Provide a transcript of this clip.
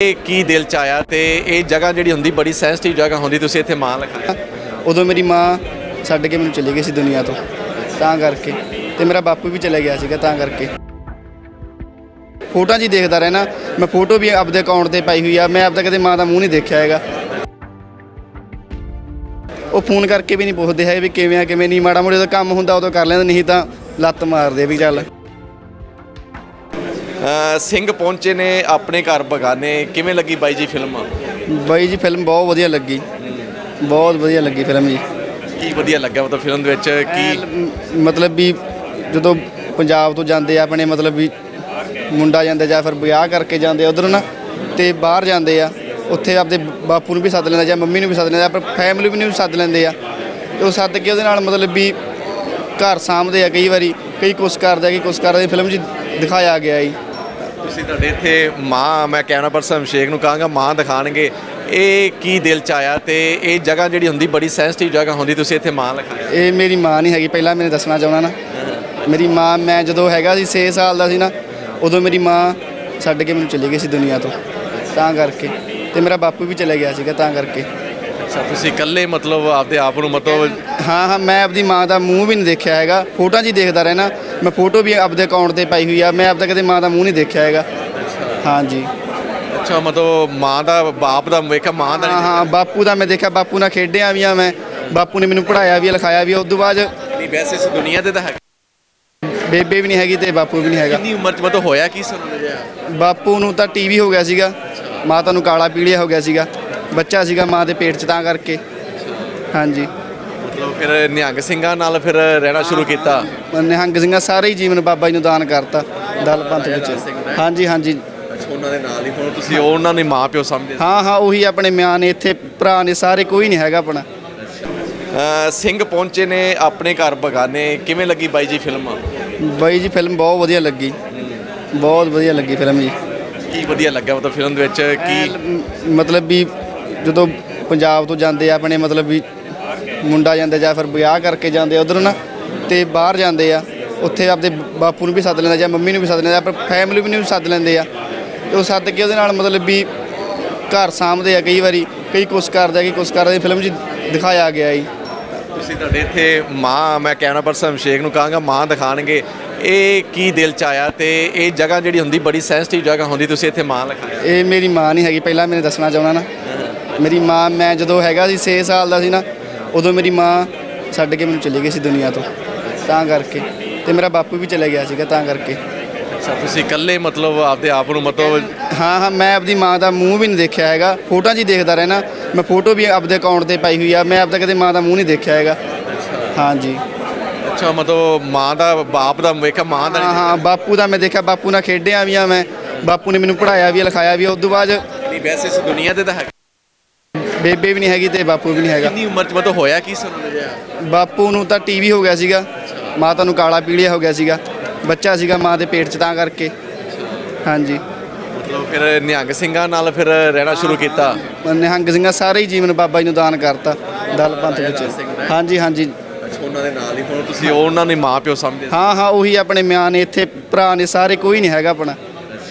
ਇਹ ਕੀ ਦਿਲ ਚ ਆਇਆ ਤੇ ਇਹ ਜਗ੍ਹਾ ਜਿਹੜੀ ਹੁੰਦੀ ਬੜੀ ਸੈਂਸਿਟਿਵ ਜਗ੍ਹਾ ਹੁੰਦੀ, ਤੁਸੀਂ ਇੱਥੇ ਮਾਂ ਲਿਖਾਇਆ? ਉਦੋਂ ਮੇਰੀ ਮਾਂ ਛੱਡ ਕੇ ਮੈਨੂੰ ਚਲੀ ਗਈ ਸੀ ਦੁਨੀਆ ਤੋਂ, ਤਾਂ ਕਰਕੇ। ਤੇ ਮੇਰਾ ਬਾਪੂ ਵੀ ਚਲਾ ਗਿਆ ਸੀਗਾ, ਤਾਂ ਕਰਕੇ। ਫੋਟੋਆਂ 'ਚ ਹੀ ਦੇਖਦਾ ਰਹਿਣਾ। ਮੈਂ ਫੋਟੋ ਵੀ ਆਪਦੇ ਅਕਾਊਂਟ ਤੇ ਪਾਈ ਹੋਈ ਆ, ਮੈਂ ਆਪਦਾ ਕਦੇ ਮਾਂ ਦਾ ਮੂੰਹ ਨਹੀਂ ਦੇਖਿਆ ਹੈਗਾ। ਉਹ ਫੋਨ ਕਰਕੇ ਵੀ ਨਹੀਂ ਪੁੱਛਦੇ ਹੈ ਵੀ ਕਿਵੇਂ ਆ, ਕਿਵੇਂ ਨਹੀਂ। ਮਾੜਾ ਮੋੜਾ ਜਦੋਂ ਕੰਮ ਹੁੰਦਾ ਉਦੋਂ ਕਰ ਲੈਂਦੇ, ਨਹੀਂ ਤਾਂ ਲੱਤ ਮਾਰਦੇ ਵੀ ਚੱਲ। ਸਿੰਘ ਪਹੁੰਚੇ ਨੇ ਆਪਣੇ ਘਰ ਬਗਾਨੇ। ਕਿਵੇਂ ਲੱਗੀ ਬਾਈ ਜੀ ਫਿਲਮ ਬਾਈ ਜੀ ਫਿਲਮ ਬਹੁਤ ਵਧੀਆ ਲੱਗੀ। ਬਹੁਤ ਵਧੀਆ ਲੱਗੀ ਫਿਲਮ ਜੀ। ਕੀ ਵਧੀਆ ਲੱਗਿਆ ਮਤਲਬ ਫਿਲਮ ਦੇ ਵਿੱਚ? ਕੀ ਮਤਲਬ ਵੀ ਜਦੋਂ ਪੰਜਾਬ ਤੋਂ ਜਾਂਦੇ ਆ ਆਪਣੇ ਮਤਲਬ ਵੀ ਮੁੰਡਾ ਜਾਂਦੇ ਜਾਂ ਫਿਰ ਵਿਆਹ ਕਰਕੇ ਜਾਂਦੇ ਉਧਰ ਨਾ ਤੇ ਬਾਹਰ ਜਾਂਦੇ ਆ ਉੱਥੇ ਆਪਦੇ ਬਾਪੂ ਨੂੰ ਵੀ ਸੱਦ ਲੈਂਦੇ ਜਾਂ ਮੰਮੀ ਨੂੰ ਵੀ ਸੱਦ ਲੈਂਦੇ ਪਰ ਫੈਮਿਲੀ ਨੂੰ ਵੀ ਸੱਦ ਲੈਂਦੇ ਆ। ਉਹ ਸੱਦ ਕੇ ਉਹਦੇ ਨਾਲ ਮਤਲਬ ਵੀ ਘਰ ਸਾਂਭਦੇ ਆ ਕਈ ਵਾਰੀ ਕਈ ਕੁਛ ਕਰਦੇ ਆ ਕਈ ਕੁਛ ਕਰਦੇ ਫਿਲਮ 'ਚ ਦਿਖਾਇਆ ਗਿਆ ਜੀ। ਤੁਸੀਂ ਤੁਹਾਡੇ ਇੱਥੇ ਮਾਂ, ਮੈਂ ਕੈਮਰਾ ਪਰਸਨ ਅਭਿਸ਼ੇਕ ਨੂੰ ਕਹਾਂਗਾ, ਮਾਂ ਦਿਖਾਣਗੇ। ਇਹ ਕੀ ਦਿਲ ਚ ਆਇਆ ਤੇ ਇਹ ਜਗ੍ਹਾ ਜਿਹੜੀ ਹੁੰਦੀ ਬੜੀ ਸੈਂਸਿਟਿਵ ਜਗ੍ਹਾ ਹੁੰਦੀ, ਤੁਸੀਂ ਇੱਥੇ ਮਾਂ ਲਿਖਾਇਆ ਇਹ ਮੇਰੀ ਮਾਂ ਨਹੀਂ ਹੈਗੀ, ਪਹਿਲਾਂ ਮੈਨੂੰ ਦੱਸਣਾ ਚਾਹੁੰਦਾ ਨਾ। ਮੇਰੀ ਮਾਂ, ਮੈਂ ਜਦੋਂ ਹੈਗਾ ਸੀ 6 ਸਾਲ ਦਾ ਸੀ ਨਾ, ਉਦੋਂ ਮੇਰੀ ਮਾਂ ਛੱਡ ਕੇ ਮੈਨੂੰ ਚਲੀ ਗਈ ਸੀ ਦੁਨੀਆ ਤੋਂ। ਤਾਂ ਕਰਕੇ। ਤੇ ਮੇਰਾ ਬਾਪੂ ਵੀ ਚਲੇ ਗਿਆ ਸੀਗਾ, ਤਾਂ ਕਰਕੇ। ਅੱਛਾ ਤੁਸੀਂ ਇਕੱਲੇ ਮਤਲਬ ਆਪਦੇ ਆਪ ਨੂੰ ਮਤਲਬ ਹਾਂ ਹਾਂ ਮੈਂ ਆਪਦੀ ਮਾਂ ਦਾ ਮੂੰਹ ਵੀ ਨਹੀਂ ਦੇਖਿਆ ਹੈਗਾ। ਫੋਟੋਆਂ 'ਚ ਹੀ ਦੇਖਦਾ ਰਹਿਣਾ। ਮੈਂ ਫੋਟੋ ਵੀ ਆਪਦੇ ਅਕਾਊਂਟ ਤੇ ਪਾਈ ਹੋਈ ਆ। ਮੈਂ ਆਪਦਾ ਕਦੇ ਮਾਂ ਦਾ ਮੂੰਹ ਨਹੀਂ ਦੇਖਿਆ ਹੈਗਾ। ਹਾਂਜੀ। ਅੱਛਾ ਮਤਲਬ ਮਾਂ ਦਾ ਬਾਪ ਦਾ ਵੇਖਿਆ ਮਾਂ ਦਾ ਹਾਂ ਹਾਂ ਬਾਪੂ ਦਾ ਮੈਂ ਦੇਖਿਆ। ਬਾਪੂ ਨਾਲ ਖੇਡਿਆ ਵੀ ਆ ਮੈਂ। ਬਾਪੂ ਨੇ ਮੈਨੂੰ ਪੜਾਇਆ ਵੀ ਆ, ਲਿਖਾਇਆ ਵੀ ਆ। ਉਸ ਤੋਂ ਬਾਅਦ ਨਹੀਂ ਵੈਸੇ ਇਸ ਦੁਨੀਆ ਤੇ ਤਾਂ ਹੈ ਬੇਬੇ ਵੀ ਨਹੀਂ ਹੈਗੀ ਤੇ ਬਾਪੂ ਵੀ ਨਹੀਂ ਹੈਗਾ। ਕਿੰਨੀ ਉਮਰ ਚ ਮਤਲਬ ਹੋਇਆ ਕੀ ਜਿਆ ਬਾਪੂ ਨੂੰ ਤਾਂ ਟੀਵੀ ਹੋ ਗਿਆ ਸੀਗਾ। ਮਾਤਾ ਨੂੰ ਕਾਲਾ ਪੀਲੀਆ ਹੋ ਗਿਆ ਸੀਗਾ। ਬੱਚਾ ਸੀਗਾ ਮਾਂ ਦੇ ਪੇਟ 'ਚ ਤਾਂ ਕਰਕੇ। ਹਾਂਜੀ। ਮਤਲਬ ਫਿਰ ਨਿਹੰਗ ਸਿੰਘਾਂ ਨਾਲ ਫਿਰ ਰਹਿਣਾ ਸ਼ੁਰੂ ਕੀਤਾ। ਨਿਹੰਗ ਸਿੰਘਾਂ ਸਾਰੇ ਹੀ ਜੀਵਨ ਬਾਬਾ ਜੀ ਨੂੰ ਦਾਨ ਕਰਤਾ ਦਲ ਪੰਥ ਵਿੱਚ। ਹਾਂਜੀ ਹਾਂਜੀ। ਅੱਛਾ ਉਹਨਾਂ ਦੇ ਨਾਲ ਹੀ। ਹੁਣ ਤੁਸੀਂ ਉਹਨਾਂ ਨੇ ਮਾਂ ਪਿਓ ਸਮਝਦੇ ਹਾਂ। ਹਾਂ ਉਹੀ ਆਪਣੇ ਮਿਆਂ ਨੇ ਇੱਥੇ ਭਰਾ ਨੇ ਸਾਰੇ ਕੋਈ ਨਹੀਂ ਹੈਗਾ ਆਪਣਾ। ਅਹ ਸਿੰਘ ਪਹੁੰਚੇ ਨੇ ਆਪਣੇ ਘਰ ਬਗਾਨੇ। ਕਿਵੇਂ ਲੱਗੀ ਬਾਈ ਜੀ ਫਿਲਮ? ਬਾਈ ਜੀ ਫਿਲਮ ਬਹੁਤ ਵਧੀਆ ਲੱਗੀ। ਬਹੁਤ ਵਧੀਆ ਲੱਗੀ ਫਿਲਮ ਜੀ। ਕੀ ਵਧੀਆ ਲੱਗਿਆ ਮਤਲਬ ਫਿਲਮ ਦੇ ਵਿੱਚ? ਕੀ ਮਤਲਬ ਵੀ ਜਦੋਂ ਪੰਜਾਬ ਤੋਂ ਜਾਂਦੇ ਆ ਆਪਣੇ ਮਤਲਬ ਵੀ ਮੁੰਡਾ ਜਾਂਦੇ ਜਾਂ ਫਿਰ ਵਿਆਹ ਕਰਕੇ ਜਾਂਦੇ ਉਧਰ ਨਾ ਤੇ ਬਾਹਰ ਜਾਂਦੇ ਆ ਉੱਥੇ ਆਪਦੇ ਬਾਪੂ ਨੂੰ ਵੀ ਸੱਦ ਲੈਂਦੇ ਜਾਂ ਮੰਮੀ ਨੂੰ ਵੀ ਸੱਦ ਲੈਂਦੇ ਆ ਪਰ ਫੈਮਿਲੀ ਨੂੰ ਵੀ ਸੱਦ ਲੈਂਦੇ ਆ। ਤੇ ਉਹ ਸੱਦ ਕੇ ਉਹਦੇ ਨਾਲ ਮਤਲਬ ਵੀ ਘਰ ਸਾਂਭਦੇ ਆ ਕਈ ਵਾਰੀ ਕਈ ਕੁਛ ਕਰਦੇ ਕਈ ਕੁਛ ਕਰਦੇ ਫਿਲਮ 'ਚ ਦਿਖਾਇਆ ਗਿਆ ਜੀ। ਤੁਸੀਂ ਤੁਹਾਡੇ ਇੱਥੇ ਮਾਂ ਮੈਂ ਕੈਮਰਾ ਪਰਸਨ ਅਭਿਸ਼ੇਕ ਨੂੰ ਕਹਾਂਗਾ ਮਾਂ ਦਿਖਾਣਗੇ। ਇਹ ਕੀ ਦਿਲ ਚ ਆਇਆ ਤੇ ਇਹ ਜਗ੍ਹਾ ਜਿਹੜੀ ਹੁੰਦੀ ਬੜੀ ਸੈਂਸਿਟਿਵ ਜਗ੍ਹਾ ਹੁੰਦੀ ਤੁਸੀਂ ਇੱਥੇ ਮਾਂ ਲਿਖਾਇਆ ਇਹ ਮੇਰੀ ਮਾਂ ਨਹੀਂ ਹੈਗੀ ਪਹਿਲਾਂ ਮੈਨੂੰ ਦੱਸਣਾ ਚਾਹੁੰਦਾ ਨਾ। ਮੇਰੀ ਮਾਂ ਮੈਂ ਜਦੋਂ ਹੈਗਾ ਸੀ 6 ਸਾਲ ਦਾ ਸੀ ਨਾ ਉਦੋਂ ਮੇਰੀ ਮਾਂ ਛੱਡ ਕੇ ਮੈਨੂੰ ਚਲੀ ਗਈ ਸੀ ਦੁਨੀਆ ਤੋਂ। ਤਾਂ ਕਰਕੇ। ਤੇ ਮੇਰਾ ਬਾਪੂ ਵੀ ਚਲਾ ਗਿਆ ਸੀਗਾ ਤਾਂ ਕਰਕੇ। ਅੱਛਾ ਤੁਸੀਂ ਇਕੱਲੇ ਮਤਲਬ ਆਪਦੇ ਆਪ ਨੂੰ ਮਤਲਬ ਹਾਂ ਹਾਂ ਮੈਂ ਆਪਦੀ ਮਾਂ ਦਾ ਮੂੰਹ ਵੀ ਨਹੀਂ ਦੇਖਿਆ ਹੈਗਾ। ਫੋਟੋਆਂ 'ਚ ਹੀ ਦੇਖਦਾ ਰਹਿਣਾ। ਮੈਂ ਫੋਟੋ ਵੀ ਆਪਦੇ ਅਕਾਊਂਟ ਤੇ ਪਾਈ ਹੋਈ ਆ। ਮੈਂ ਆਪਦਾ ਕਦੇ ਮਾਂ ਦਾ ਮੂੰਹ ਨਹੀਂ ਦੇਖਿਆ ਹੈਗਾ। ਹਾਂਜੀ ਅੱਛਾ ਮਤਲਬ ਮਾਂ ਦਾ ਬਾਪ ਦਾ ਵੇਖਿਆ ਮਾਂ ਦਾ ਹਾਂ ਹਾਂ ਬਾਪੂ ਦਾ ਮੈਂ ਦੇਖਿਆ। ਬਾਪੂ ਨਾਲ ਖੇਡਿਆ ਵੀ ਆ ਮੈਂ। ਬਾਪੂ ਨੇ ਮੈਨੂੰ ਪੜਾਇਆ ਵੀ ਆ, ਲਿਖਾਇਆ ਵੀ ਆ। ਉਸ ਤੋਂ ਬਾਅਦ ਨਹੀਂ ਵੈਸੇ ਇਸ ਦੁਨੀਆ ਤੇ ਤਾਂ ਹੈ ਬੇਬੇ ਵੀ ਨਹੀਂ ਹੈਗੀ ਤੇ ਬਾਪੂ ਵੀ ਨਹੀਂ ਹੈਗਾ। ਕਿੰਨੀ ਉਮਰ ਚ ਮਤਲਬ ਹੋਇਆ ਕੀ ਸੁਣਨ ਜਿਆ ਬਾਪੂ ਨੂੰ ਤਾਂ ਟੀਵੀ ਹੋ ਗਿਆ ਸੀਗਾ। ਮਾਤਾ ਨੂੰ ਕਾਲਾ ਪੀਲੀਆ ਹੋ ਗਿਆ ਸੀਗਾ। ਬੱਚਾ ਸੀਗਾ ਮਾਂ ਦੇ ਪੇਟ 'ਚ ਤਾਂ ਕਰਕੇ। ਹਾਂਜੀ। ਮਤਲਬ ਫਿਰ ਨਿਹੰਗ ਸਿੰਘਾਂ ਨਾਲ ਫਿਰ ਰਹਿਣਾ ਸ਼ੁਰੂ ਕੀਤਾ। ਨਿਹੰਗ ਸਿੰਘਾਂ ਸਾਰੇ ਹੀ ਜੀਵਨ ਬਾਬਾ ਜੀ ਨੂੰ ਦਾਨ ਕਰਤਾ ਦਲ ਪੰਥ ਵਿੱਚ। ਹਾਂਜੀ ਹਾਂਜੀ। ਅੱਛਾ ਉਹਨਾਂ ਦੇ ਨਾਲ ਹੀ। ਹੁਣ ਤੁਸੀਂ ਉਹਨਾਂ ਨੇ ਮਾਂ ਪਿਓ ਸਮਝਦੇ ਹਾਂ ਹਾਂ ਉਹੀ ਆਪਣੇ ਮਿਆਂ ਨੇ ਇੱਥੇ ਭਰਾ ਨੇ ਸਾਰੇ ਕੋਈ ਨਹੀਂ ਹੈਗਾ ਆਪਣਾ।